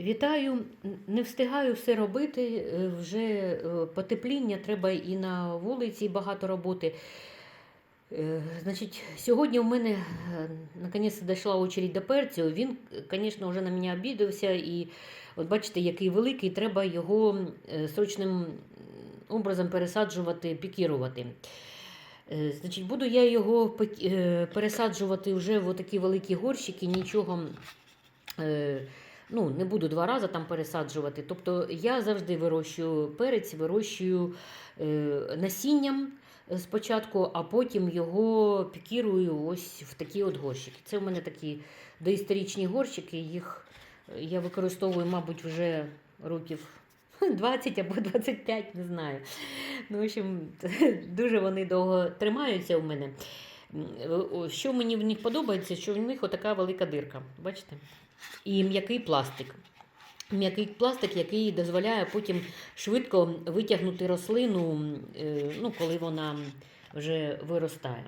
Вітаю, не встигаю все робити. е, Вже е, потепління, треба і на вулиці багато роботи. Е, Значить, сьогодні у мене наконець дійшла очередь до перцю. Він, звісно, вже на мене обідався, і от бачите, який великий, треба його срочним образом пересаджувати, пікірувати. Значить, буду я його пересаджувати вже в такі великі горщики, нічого. Е, Ну, не буду два рази там пересаджувати. Тобто я завжди вирощую перець, вирощую е, насінням спочатку, а потім його пікірую ось в такі от горщики. Це в мене такі доісторичні горщики, їх я використовую, мабуть, вже років 20 або 25, не знаю. Ну, в общем, дуже вони довго тримаються у мене. Що мені в них подобається, що в них отака велика дирка. Бачите? І м'який пластик. М'який пластик, який дозволяє потім швидко витягнути рослину, е, ну, коли вона вже виростає.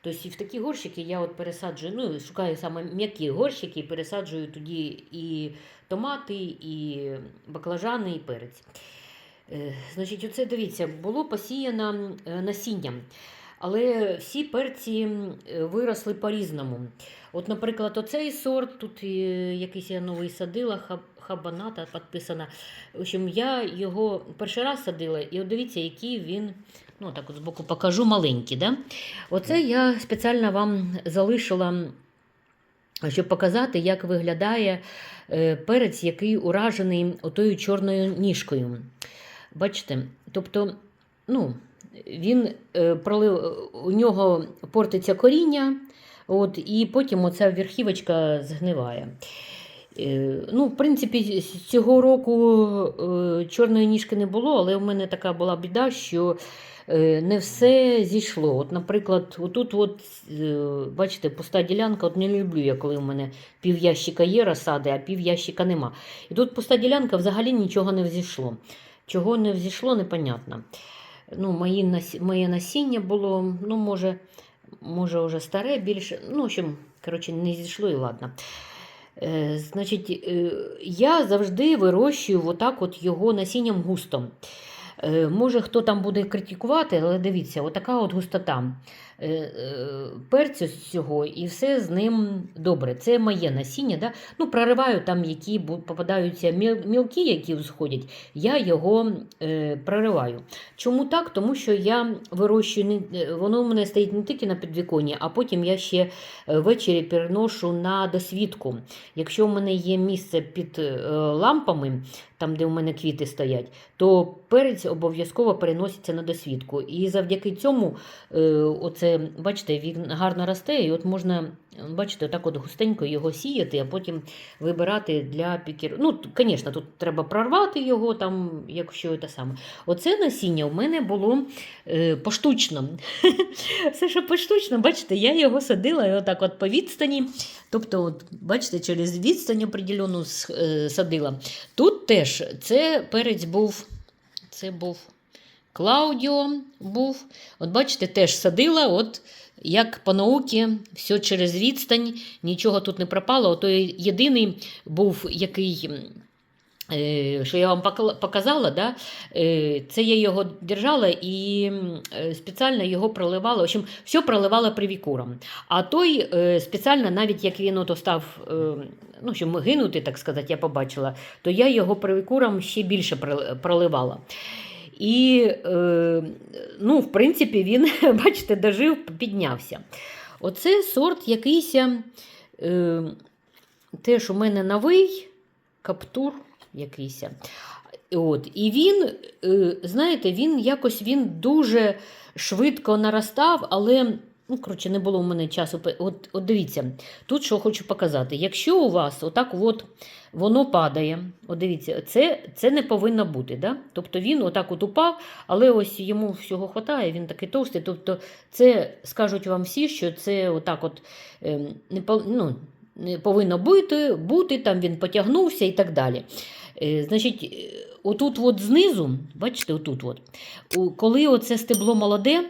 Тобто в такі горщики я от пересаджую, ну, шукаю саме м'які горщики, і пересаджую тоді і томати, і баклажани, і перець. Е, Значить, оце дивіться, було посіяно е, насінням. Але всі перці виросли по-різному. От, наприклад, оцей сорт, тут е, якийсь я новий садила, хабаната підписана. В общем, я його перший раз садила, і от дивіться, який він, ну так от збоку покажу, маленький. Да? Оце я спеціально вам залишила, щоб показати, як виглядає е, перець, який уражений отою чорною ніжкою. Бачите? Тобто, ну, він е, пролив, у нього портиться коріння, от, і потім оця верхівочка згниває. Е, Ну, в принципі, цього року е, чорної ніжки не було, але у мене така була біда, що е, не все зійшло. От, наприклад, отут, от, бачите, пуста ділянка, от не люблю я, коли у мене пів ящика є розсади, а пів ящика нема. І тут пуста ділянка взагалі нічого не взійшло. Чого не взійшло, непонятно. Ну, мої, моє насіння було, ну, може, може, вже старе більше. Ну, в общем, коротше, не зійшло і ладно. Е, значить, е, я завжди вирощую отак от його насінням густом. Е, може, хто там буде критикувати, але дивіться, отака от густота перцю з цього, і все з ним добре. Це моє насіння. Да? Ну, прориваю там, які попадаються міл- мілкі, які всходять, я його е, прориваю. Чому так? Тому що я вирощую, е, воно у мене стоїть не тільки на підвіконні, а потім я ще е, ввечері переношу на досвідку. Якщо в мене є місце під е, лампами, там, де у мене квіти стоять, то перець обов'язково переноситься на досвідку. І завдяки цьому, е, оце, бачите, він гарно росте, і от можна, бачите, так от густенько його сіяти, а потім вибирати для пікіру. Ну, звісно, тут треба прорвати його, там, якщо це саме. Оце насіння в мене було е, поштучно. Все, що поштучно, бачите, я його садила отак от по відстані. Тобто, от, бачите, через відстань определену е, садила. Тут теж це перець був, це був Клаудіо був. От бачите, теж садила, от як по науці, все через відстань, нічого тут не пропало. Ото єдиний був, який. е, Що я вам показала, да? е, це я його держала і е, спеціально його проливала. В общем, все проливала привікуром. А той спеціально, навіть як він ото став ну, щоб гинути, так сказати, я побачила, то я його привікуром ще більше проливала. І, е, ну, в принципі, він, бачите, дожив, піднявся. Оце сорт якийсь, е, теж у мене новий каптур якийсь. От. І він, е, знаєте, він якось він дуже швидко наростав, але. Ну, коротше, не було в мене часу. От, от дивіться, тут що хочу показати. Якщо у вас отак от воно падає, от дивіться, це, це не повинно бути. Да? Тобто він отак от упав, але ось йому всього хватає, він такий товстий. Тобто, це скажуть вам всі, що це отак от ем, не, ну, не повинно бути, бути, там він потягнувся і так далі. Е, Значить, е, отут от знизу, бачите, отут от, коли оце стебло молоде,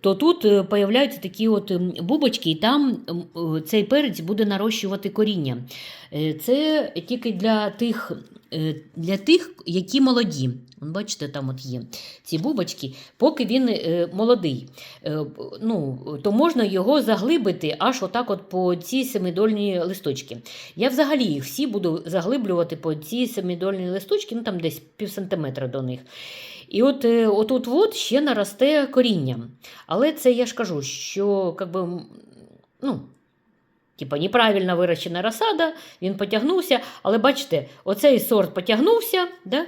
то тут е, появляються такі от бубочки, і там е, цей перець буде нарощувати коріння. Е, Це тільки для тих, е, для тих, які молоді. Бачите, там от є ці бубочки, поки він е, молодий. Е, ну, то можна його заглибити аж отак от по ці семидольні листочки. Я взагалі їх всі буду заглиблювати по ці семидольні листочки, ну там десь пів сантиметра до них. І от е, отут от ще наросте коріння. Але це я ж кажу, що как би, м, ну, типа, неправильно вирощена розсада, він потягнувся, але бачите, оцей сорт потягнувся, да?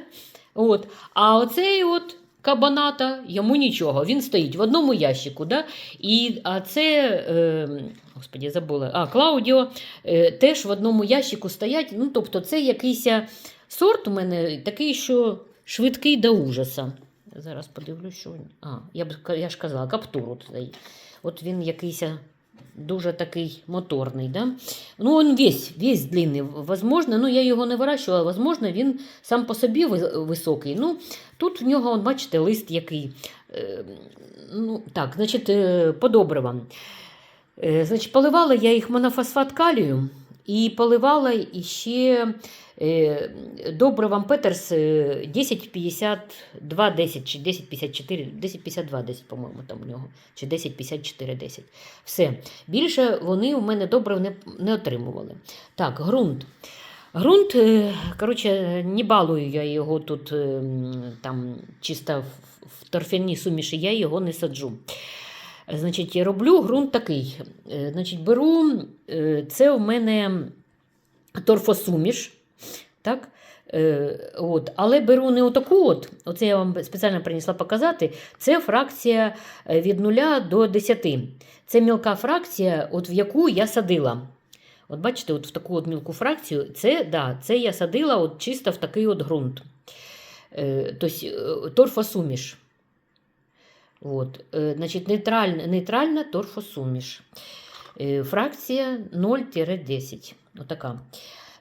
от, а оцей от кабаната йому нічого. Він стоїть в одному ящику. Да? І, а це, е, господі, забула, а Клаудіо е, теж в одному ящику стоять. Ну, тобто, це якийсь сорт у мене такий, що швидкий до ужаса. Зараз подивлюсь, що він. А, я, б, я ж казала, каптур. От, от він якийсь дуже такий моторний. Да? Ну, він весь, весь длинний. Возможно, ну я його не вирощувала, возможно, він сам по собі високий. Ну, тут в нього, от, бачите, лист який. Е, ну, так, значить, е, по добривам. Е, Значить, поливала я їх монофосфат калію і поливала іще е, добривом Петерс е, 1052 10 чи 1054, 1052 10, по-моєму, там у нього, чи 1054 10. Все. Більше вони у мене добрив не, не отримували. Так, ґрунт. Ґрунт, е, коротше, не балую я його тут е, там чисто в- в торфяні суміші, я його не саджу. Значить, роблю ґрунт такий. Е, Значить, беру, е, це у мене торфосуміш. Так? Е, От. Але беру не отаку, от, оце я вам спеціально принесла показати. Це фракція від 0 до 10. Це мілка фракція, от в яку я садила. От бачите, от в таку от мілку фракцію, це, да, це я садила от чисто в такий от ґрунт. Тобто торфосуміш. От, е, значить, нейтральна, нейтральна торфосуміш. Е, Фракція 0-10. Отака.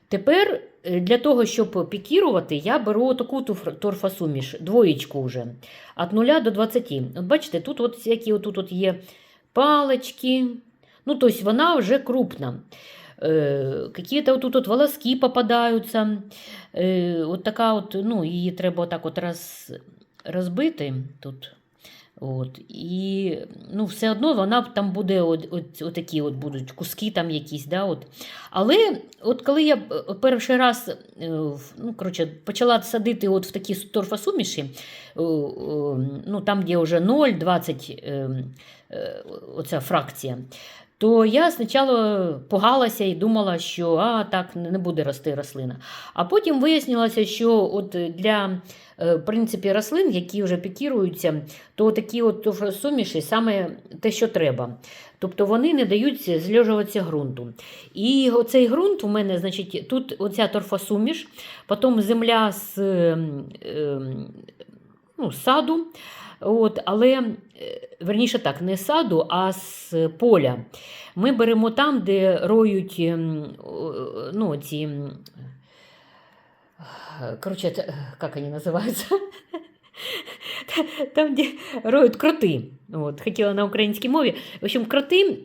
Тепер е, для того, щоб пікірувати, я беру таку торфосуміш, двоєчку вже, від 0 до 20. От бачите, тут от всякі отут от є палички. Ну, тобто вона вже крупна. Э, какие-то тут вот волоски попадаються. Э, от така от, ну, її треба отак от роз, розбити тут. От, і ну, все одно вона там буде от, от, отакі от будуть куски там якісь. Да, от. Але от коли я е, перший раз е, ну, коротше, почала садити от в такі торфосуміші, е, ну, там, де вже 0, 20 е, е, оця фракція, то я спочатку погалася і думала, що а, так не буде рости рослина. А потім вияснилося, що от для е, в принципі, рослин, які вже пікіруються, то такі от суміші саме те, що треба. Тобто вони не дають зльожуватися ґрунту. І оцей ґрунт у мене, значить, тут оця торфосуміш, потім земля з ем, ем, ну, саду. От, але, е, верніше так, не з саду, а з поля. Ми беремо там, де роють ем, ну, ці. Коротше, як вони называются? Там, де роють кроти. От, хотіла на українській мові. В общем, кроти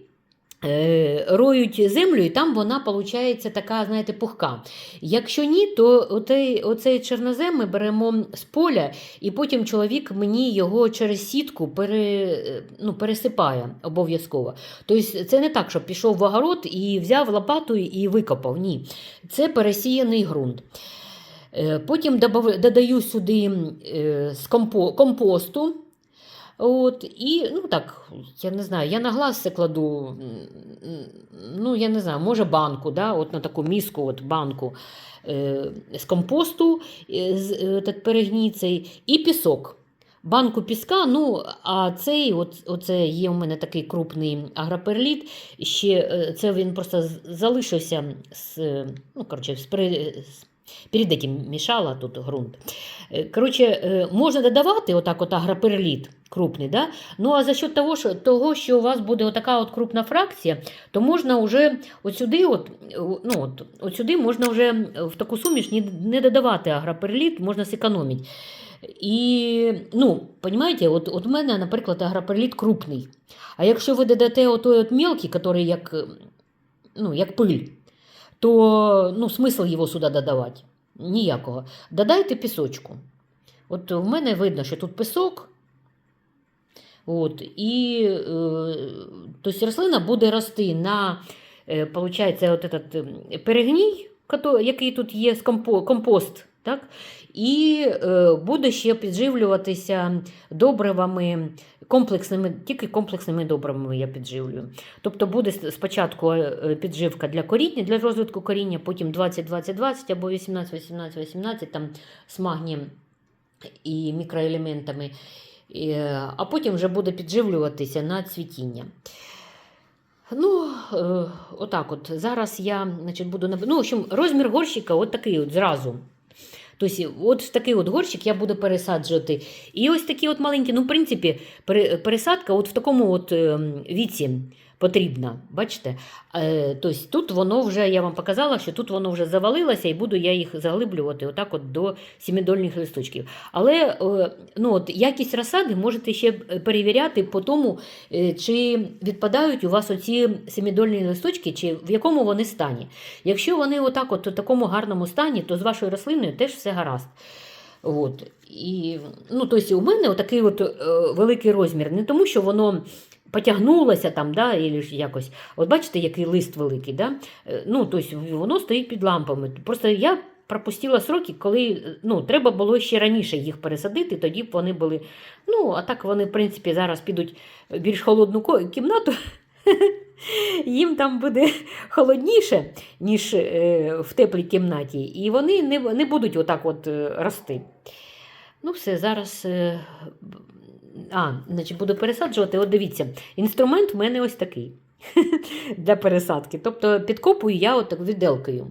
роють землю, і там вона, виходить, така, знаєте, пухка. Якщо ні, то оцей, оцей чорнозем ми беремо з поля, і потім чоловік мені його через сітку пере, ну, пересипає обов'язково. Тобто це не так, що пішов в огород і взяв лопату і викопав. Ні. Це пересіяний ґрунт. Е, Потім додаю сюди е, з компо- компосту. От, і, ну так, я не знаю, я на глаз це кладу, ну, я не знаю, може банку, да, от на таку міску, от банку е, з компосту е, з, е, перегніцей, і пісок. Банку піска, ну, а цей, оце є у мене такий крупний агроперліт, ще е, це він просто залишився з, ну, коротше, з, Перед этим мішала тут ґрунт. Е, Коротше, можна додавати отак от агроперліт крупний, да? ну а за счет того, що, того, що у вас буде отака от крупна фракція, то можна вже от сюди, от, ну, от, от сюди можна вже в таку суміш не, додавати агроперліт, можна зекономити. І, ну, понимаете, от, в мене, наприклад, агроперліт крупний. А якщо ви додате отой от мелкий, який як, ну, як пиль, то ну, смисл його сюди додавати? Ніякого. Додайте пісочку. От в мене видно, що тут пісок. От, і тобто рослина буде рости на е, получається, от этот, е, перегній, який тут є, компост, так? і е, буде ще підживлюватися добривами комплексними, тільки комплексними добривами я підживлюю. Тобто буде спочатку підживка для коріння, для розвитку коріння, потім 20-20-20 або 18-18-18, там з магнієм і мікроелементами. Е, А потім вже буде підживлюватися на цвітіння. Ну, е, отак от. Зараз я значить, буду наб- Ну, в общем, розмір горщика от такий от зразу. Тобто, от такий от горщик я буду пересаджувати. І ось такі от маленькі, ну, в принципі, пересадка от в такому от ем, віці потрібна. Бачите? Тобто тут воно вже, я вам показала, що тут воно вже завалилося, і буду я їх заглиблювати отак от до сімидольних листочків. Але е, ну, от, якість розсади можете ще е, перевіряти по тому, чи відпадають у вас оці семидольні листочки, чи в якому вони стані. Якщо вони отак от у такому гарному стані, то з вашою рослиною теж все гаразд. От. І, ну, тобто у мене отакий от, великий розмір. Не тому, що воно потягнулося там, да, і якось. От бачите, який лист великий. Да? Е, Ну, тобто воно стоїть під лампами. Просто я пропустила сроки, коли е, ну, треба було ще раніше їх пересадити, тоді б вони були. Ну, а так вони, в принципі, зараз підуть в більш холодну кімнату. Їм там буде холодніше, ніж е, в теплій кімнаті, і вони не, не будуть отак от рости. Ну, все, зараз. А, значить, буду пересаджувати. От дивіться, інструмент в мене ось такий для пересадки. Тобто підкопую я от так віделкою.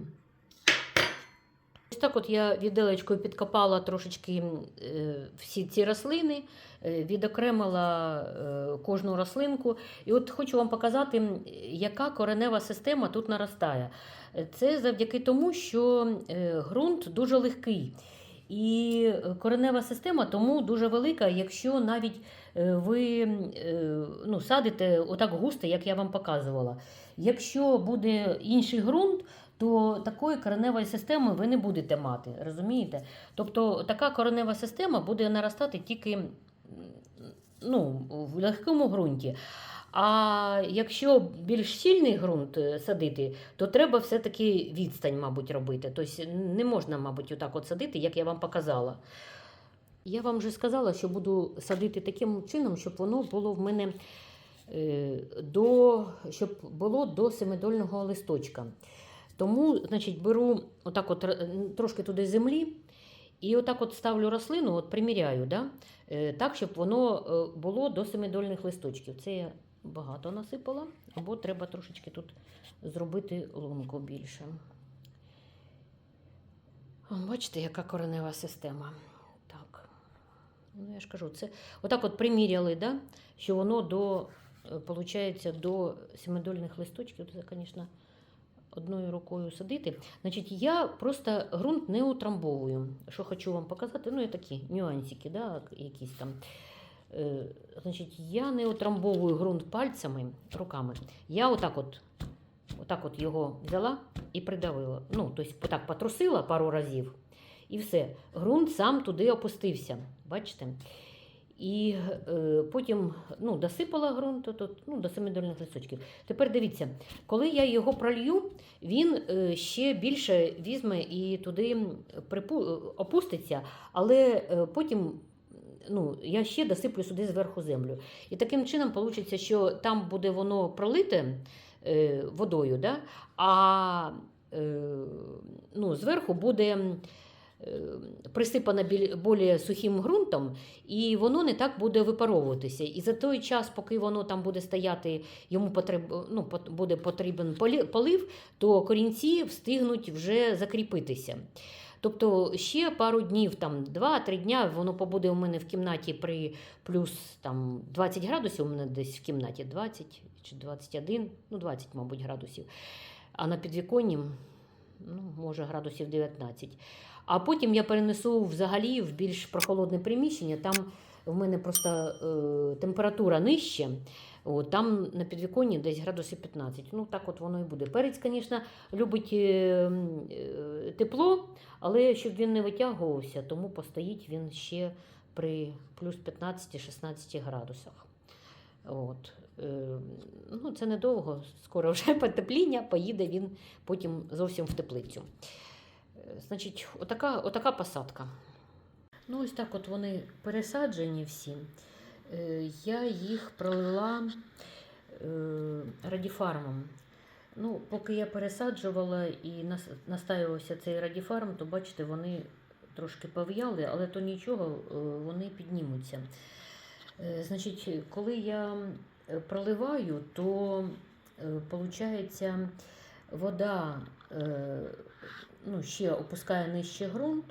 Ось так от я віделечкою підкопала трошечки е, всі ці рослини, е, відокремила е, кожну рослинку. І от хочу вам показати, яка коренева система тут наростає. Це завдяки тому, що ґрунт дуже легкий. І е, коренева система тому дуже велика, якщо навіть е, ви е, ну, садите отак густо, як я вам показувала. Якщо буде інший ґрунт, то такої кореневої системи ви не будете мати. Розумієте? Тобто така коренева система буде наростати тільки ну, в легкому ґрунті. А якщо більш сильний ґрунт е, садити, то треба все-таки відстань, мабуть, робити. Тобто не можна, мабуть, отак от садити, як я вам показала. Я вам вже сказала, що буду садити таким чином, щоб воно було в мене е, до, щоб було до семидольного листочка. Тому, значить, беру отак от трошки туди землі і отак от ставлю рослину, от приміряю, да? е, так, щоб воно е, було до семидольних листочків. Це я багато насипала, або треба трошечки тут зробити лунку більше. Бачите, яка коренева система. Так. Ну, я ж кажу, це отак от приміряли, да? що воно до, е, получається, до семидольних листочків. Це, звісно, одною рукою садити. Значить, я просто ґрунт не утрамбовую. Що хочу вам показати, ну, і такі нюансики, да, якісь там. Е, Значить, я не утрамбовую ґрунт пальцями, руками. Я отак от, отак от його взяла і придавила. Ну, тобто, так потрусила пару разів. І все. Ґрунт сам туди опустився. Бачите? І е, потім ну, досипала ґрунт ну, до семидольних листочків. Tепер дивіться, коли я його пролью, він е, ще більше візьме і туди припу, е, опуститься, але е, потім ну, я ще досиплю сюди зверху землю. І таким чином вийде, що там буде воно пролите е, водою, да? а е, ну, зверху буде. е, Присипана біль- більш сухим ґрунтом, і воно не так буде випаровуватися. І за той час, поки воно там буде стояти, йому потреб, ну, буде потрібен полив, то корінці встигнуть вже закріпитися. Тобто ще пару днів, там 2-3 дня, воно побуде у мене в кімнаті при плюс там, 20 градусів, у мене десь в кімнаті 20 чи 21, ну 20, мабуть, градусів. А на підвіконні ну, може градусів 19. А потім я перенесу взагалі в більш прохолодне приміщення. Там в мене просто е, температура нижче. От, там на підвіконні десь градусів 15. Ну, так от воно і буде. Перець, звісно, любить е, е, тепло, але щоб він не витягувався, тому постоїть він ще при плюс 15-16 градусах. От. Е, ну, це недовго, скоро вже потепління, поїде він потім зовсім в теплицю. Значить, отака, отака посадка. Ну, ось так от вони пересаджені всі. Е, Я їх пролила е, радіфармом. Ну, поки я пересаджувала і нас- настаювався цей радіфарм, то бачите, вони трошки пов'яли, але то нічого, е, вони піднімуться. Значить, коли я проливаю, то виходить, вода ну, ще опускає нижче ґрунт.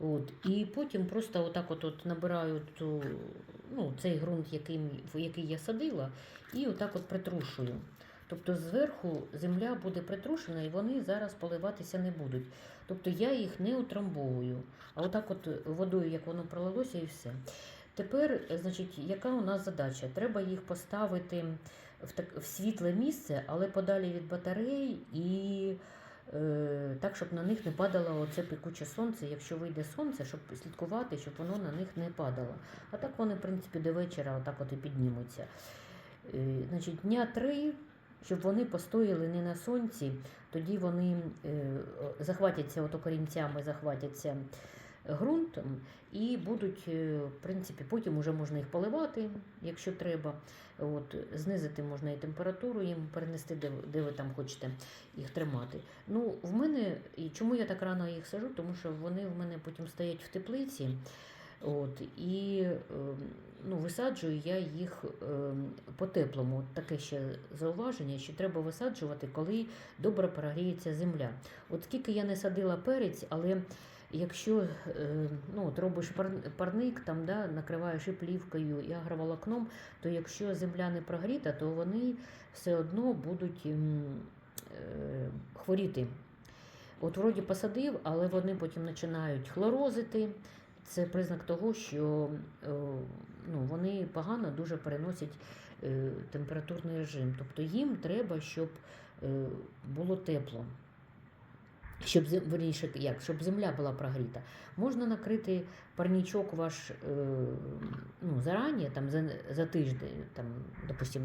От, і потім просто отак от, от набираю ту, ну, цей ґрунт, який, в який я садила, і отак от притрушую. Тобто зверху земля буде притрушена і вони зараз поливатися не будуть. Тобто я їх не утрамбовую, а отак от водою, як воно пролилося, і все. Тепер, значить, яка у нас задача? Треба їх поставити в, так, в світле місце, але подалі від батарей і так, щоб на них не падало оце пекуче сонце. Якщо вийде сонце, щоб слідкувати, щоб воно на них не падало. А так вони, в принципі, до вечора отак от і піднімуться. Е, значить, дня три, щоб вони постояли не на сонці, тоді вони е, захватяться ото корінцями, захватяться ґрунтом і будуть, е, в принципі, потім вже можна їх поливати, якщо треба. От, знизити можна і температуру їм перенести, де, де ви там хочете їх тримати. Ну, в мене, і чому я так рано їх сажу? Тому що вони в мене потім стоять в теплиці. От, і е, ну, висаджую я їх е, по-теплому. Таке ще зауваження, що треба висаджувати, коли добре прогріється земля. От скільки я не садила перець, але якщо е, ну, от робиш парник, там, да, накриваєш і плівкою, і агроволокном, то якщо земля не прогріта, то вони все одно будуть е, хворіти. От вроді посадив, але вони потім починають хлорозити. Це признак того, що е, ну, вони погано дуже переносять температурний режим. Тобто їм треба, щоб було тепло. Щоб верніше, як, щоб земля була прогріта. Можна накрити парнічок ваш е, ну, зарані, там, за, за тиждень, там, допустим,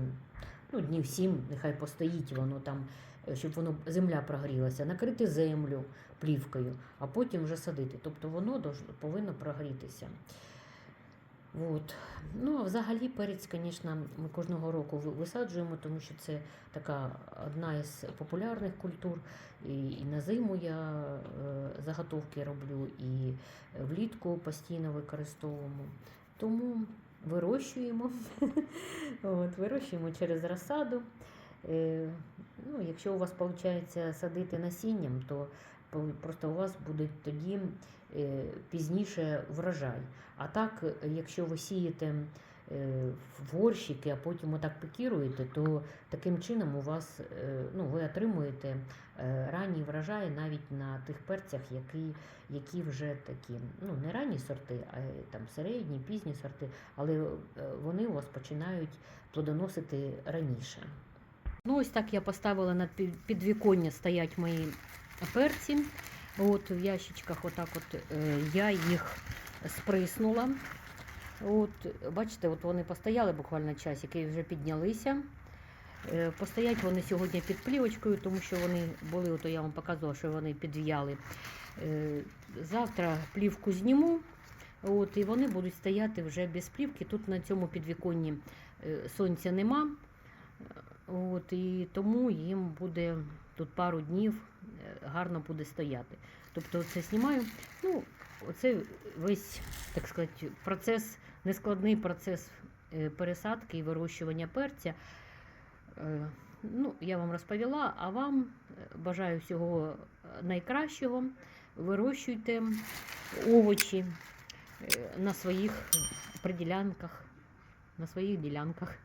ну, днів сім, нехай постоїть воно там, е, щоб воно земля прогрілася, накрити землю плівкою, а потім вже садити. Тобто воно повинно прогрітися. От. Ну, а взагалі перець, звісно, ми кожного року висаджуємо, тому що це така одна із популярних культур. І, і на зиму я е, заготовки роблю, і влітку постійно використовуємо. Тому вирощуємо. От, вирощуємо через розсаду. Е, ну, якщо у вас виходить садити насінням, то просто у вас буде тоді е, пізніше врожай. А так, якщо ви сієте е, в горщики, а потім отак пікіруєте, то таким чином у вас е, ну, ви отримуєте ранній врожай навіть на тих перцях, які, які вже такі, ну не ранні сорти, а там середні, пізні сорти, але вони у вас починають плодоносити раніше. Ну, ось так я поставила на під- підвіконня стоять мої перці. От в ящичках, отак от е, я їх сприснула. От, бачите, от вони постояли буквально часик і вже піднялися. Е, Постоять вони сьогодні під плівочкою, тому що вони були, ото я вам показувала, що вони підв'яли. Е, Завтра плівку зніму, от, і вони будуть стояти вже без плівки. Тут на цьому підвіконні сонця нема. От, і тому їм буде тут пару днів гарно буде стояти. Тобто це знімаю. Ну, оце весь, так сказати, процес, нескладний процес е, пересадки і вирощування перця. Е, Ну, я вам розповіла, а вам е, бажаю всього е, найкращого. Вирощуйте овочі е, на своїх приділянках, на своїх ділянках.